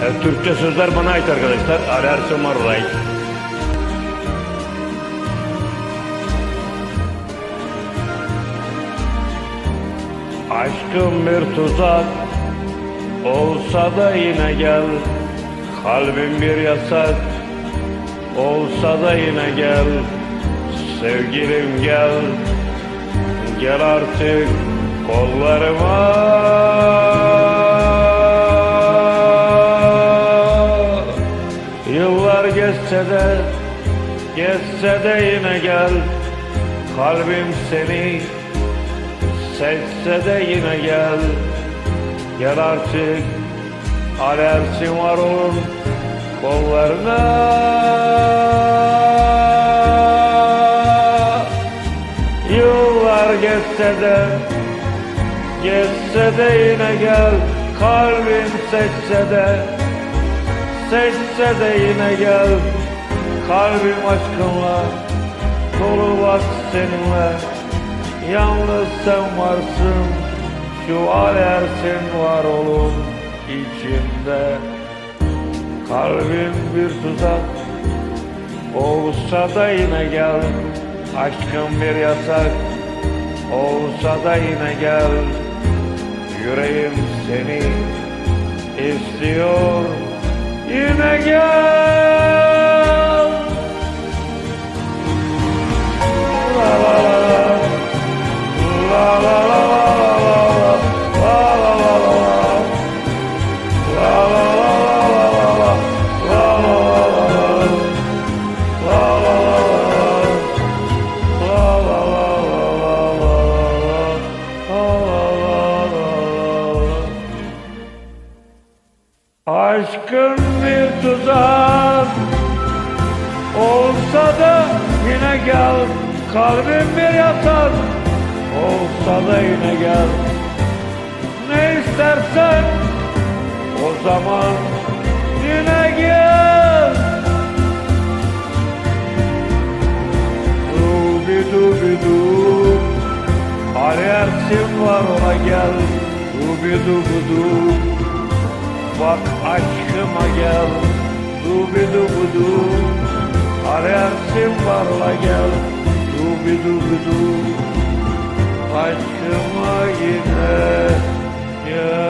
E, Türkçe sözler bana ait arkadaşlar. Marul'a ait. Aşkım bir tuzak olsa da yine gel. Kalbim bir yasak olsa da yine gel. Sevgilim gel. Gel artık kollarıma geçse de Geçse de yine gel. Kalbim seni Seçse de yine gel. Gel artık Alersin var olun Kollarına. Yıllar geçse de Geçse de yine gel. Kalbim seçse de Seçse de yine gel. Kalbim aşkınla Dolu bak seninle. Yalnız sen varsın Şu alersin var olun içimde. Kalbim bir tuzak Olsa da yine gel. Aşkım bir yasak Olsa da yine gel. Yüreğim seni istiyor Yine gel La la la la La la la la la La la la la la Aşkın bir tuzak Olsa da yine gel Kalbim bir yatar. Olsa da yine gel. Ne istersen O zaman yine gel. Dubi dubi du. Ali Ersin var ona gel. Dubi dubi du Bak aşkıma gel Dubi dubi du Ali Ersin var ona gel Dubi dubi du Aşkıma yine gel